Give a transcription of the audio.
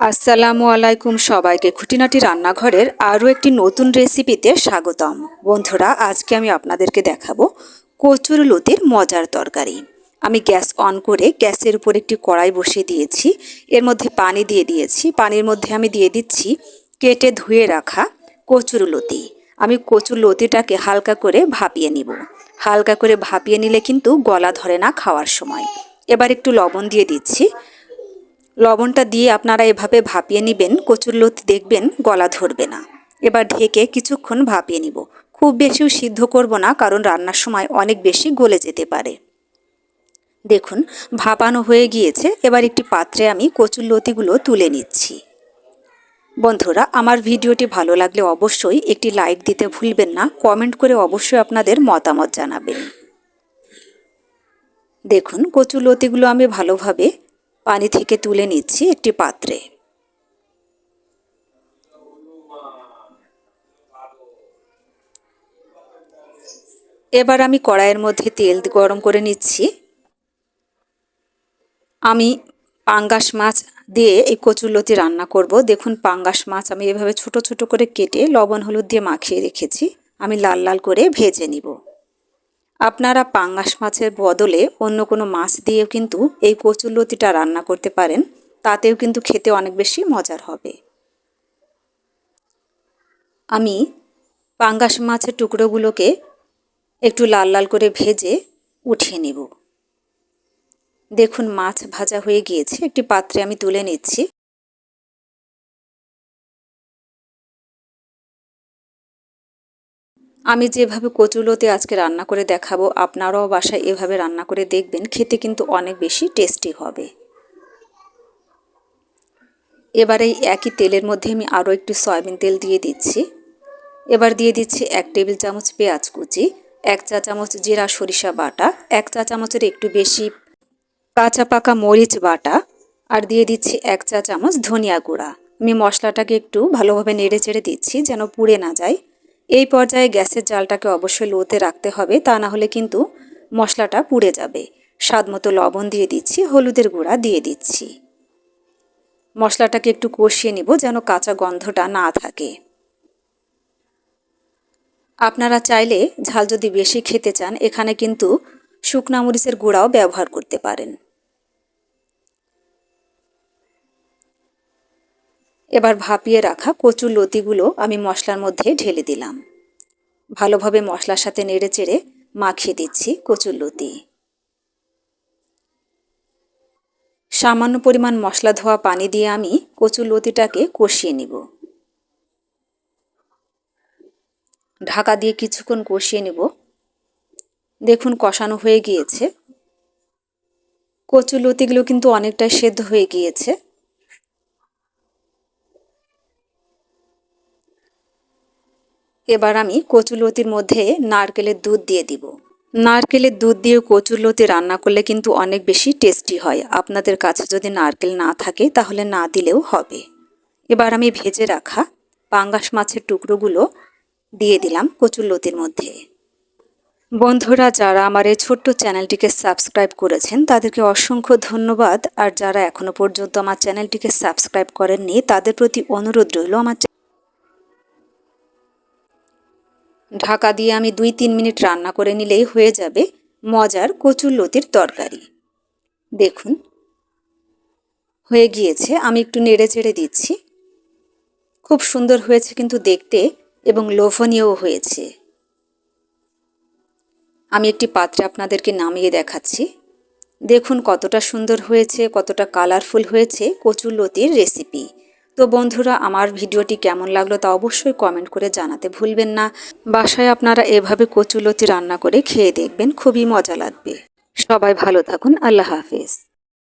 আসসালামু আলাইকুম সবাইকে খুঁটিনাটি রান্নাঘরের আরও একটি নতুন রেসিপিতে স্বাগতম। বন্ধুরা, আজকে আমি আপনাদেরকে দেখাবো কচুর লতির মজার তরকারি। আমি গ্যাস অন করে গ্যাসের উপর একটি কড়াই বসিয়ে দিয়েছি। এর মধ্যে পানি দিয়ে দিয়েছি। পানির মধ্যে আমি দিয়ে দিচ্ছি কেটে ধুয়ে রাখা কচুর লতি। আমি কচুর লতিটাকে হালকা করে ভাপিয়ে নিব। হালকা করে ভাপিয়ে নিলে কিন্তু গলা ধরে না খাওয়ার সময়। এবার একটু লবণ দিয়ে দিচ্ছি। লবণটা দিয়ে আপনারা এভাবে ভাপিয়ে নেবেন কচুরলতি দেখবেন, গলা ধরবে না। এবার ঢেকে কিছুক্ষণ ভাপিয়ে নিব। খুব বেশিও সিদ্ধ করব না, কারণ রান্নার সময় অনেক বেশি গলে যেতে পারে। দেখুন, ভাপানো হয়ে গিয়েছে। এবার একটি পাত্রে আমি কচুর লতিগুলো তুলে নিচ্ছি। বন্ধুরা, আমার ভিডিওটি ভালো লাগলে অবশ্যই একটি লাইক দিতে ভুলবেন না। কমেন্ট করে অবশ্যই আপনাদের মতামত জানাবেন। দেখুন, কচুর লতিগুলো আমি ভালোভাবে পানি থেকে তুলে নিচ্ছি একটি পাত্রে। এবার আমি কড়াইয়ের মধ্যে তেল গরম করে নিচ্ছি। আমি পাঙ্গাস মাছ দিয়ে এই কচুরলতি রান্না করব। দেখুন, পাঙ্গাস মাছ আমি এভাবে ছোট ছোট করে কেটে লবণ, হলুদ দিয়ে মাখিয়ে রেখেছি। আমি লাল লাল করে ভেজে নিব। আপনারা পাঙ্গাস মাছের বদলে অন্য কোনো মাছ দিয়েও কিন্তু এই কচুরলতিটা রান্না করতে পারেন। তাতেও কিন্তু খেতে অনেক বেশি মজার হবে। আমি পাঙ্গাস মাছের টুকরোগুলোকে একটু লাল লাল করে ভেজে উঠিয়ে নেব। দেখুন, মাছ ভাজা হয়ে গিয়েছে। একটি পাত্রে আমি তুলে নিচ্ছি। আমি যেভাবে কচুলোতে আজকে রান্না করে দেখাবো, আপনারাও বাসায় এভাবে রান্না করে দেখবেন, খেতে কিন্তু অনেক বেশি টেস্টি হবে। এবার এই একই তেলের মধ্যে আমি আরও একটু সয়াবিন তেল দিয়ে দিচ্ছি। এবার দিয়ে দিচ্ছি এক টেবিল চামচ পেঁয়াজ কুচি, এক চা চামচ জিরা সরিষা বাটা, এক চা চামচের একটু বেশি কাঁচা পাকা মরিচ বাটা আর দিয়ে দিচ্ছি এক চা চামচ ধনিয়া গুঁড়া। আমি মশলাটাকে একটু ভালোভাবে নেড়ে চেড়ে দিচ্ছি যেন পুড়ে না যায়। এই পর্যায়ে গ্যাসের জালটাকে অবশ্যই লোতে রাখতে হবে, তা না হলে কিন্তু মশলাটা পুড়ে যাবে। স্বাদ মতো লবণ দিয়ে দিচ্ছি, হলুদের গুঁড়া দিয়ে দিচ্ছি। মশলাটাকে একটু কষিয়ে নিব যেন কাঁচা গন্ধটা না থাকে। আপনারা চাইলে ঝাল যদি বেশি খেতে চান, এখানে কিন্তু শুকনা মরিচের গুঁড়াও ব্যবহার করতে পারেন। এবার ভাপিয়ে রাখা কচুর লতিগুলো আমি মশলার মধ্যে ঢেলে দিলাম। ভালোভাবে মশলার সাথে নেড়ে চেড়ে মাখিয়ে দিচ্ছি কচুর লতি। সামান্য পরিমাণ মশলা ধোয়া পানি দিয়ে আমি কচুর লতিটাকে কষিয়ে নিব। ঢাকা দিয়ে কিছুক্ষণ কষিয়ে নিব। দেখুন, কষানো হয়ে গিয়েছে। কচুর লতিগুলো কিন্তু অনেকটাই সেদ্ধ হয়ে গিয়েছে। এবার আমি কচুলতির মধ্যে নারকেলের দুধ দিয়ে দিব। নারকেলের দুধ দিয়ে কচুরলতি রান্না করলে কিন্তু অনেক বেশি টেস্টি হয়। আপনাদের কাছে যদি নারকেল না থাকে, তাহলে না দিলেও হবে। এবার আমি ভেজে রাখা পাঙ্গাস মাছের টুকরোগুলো দিয়ে দিলাম কচুরলতির মধ্যে। বন্ধুরা, যারা আমার এই ছোট্ট চ্যানেলটিকে সাবস্ক্রাইব করেছেন, তাদেরকে অসংখ্য ধন্যবাদ। আর যারা এখনও পর্যন্ত আমার চ্যানেলটিকে সাবস্ক্রাইব করেননি, তাদের প্রতি অনুরোধ রইল আমার ঢাকা দিয়ে আমি দুই তিন মিনিট রান্না করে নিলেই হয়ে যাবে মজার কচুর লতির তরকারি। দেখুন। হয়ে গিয়েছে, আমি একটু নেড়ে চেড়ে দিচ্ছি। খুব সুন্দর হয়েছে কিন্তু দেখতে এবং লোভনীয়ও হয়েছে। আমি একটি পাত্রে আপনাদেরকে নামিয়ে দেখাচ্ছি। দেখুন কতটা সুন্দর হয়েছে, কতটা কালারফুল হয়েছে কচুর লতির রেসিপি তো বন্ধুরা, আমার ভিডিওটি কেমন লাগল তা অবশ্যই কমেন্ট করে জানাতে ভুলবেন না। বাসায় আপনারা এভাবে কচুলতি রান্না করে খেয়ে দেখবেন, খুবই মজা লাগবে। সবাই ভালো থাকুন, আল্লাহ হাফেজ।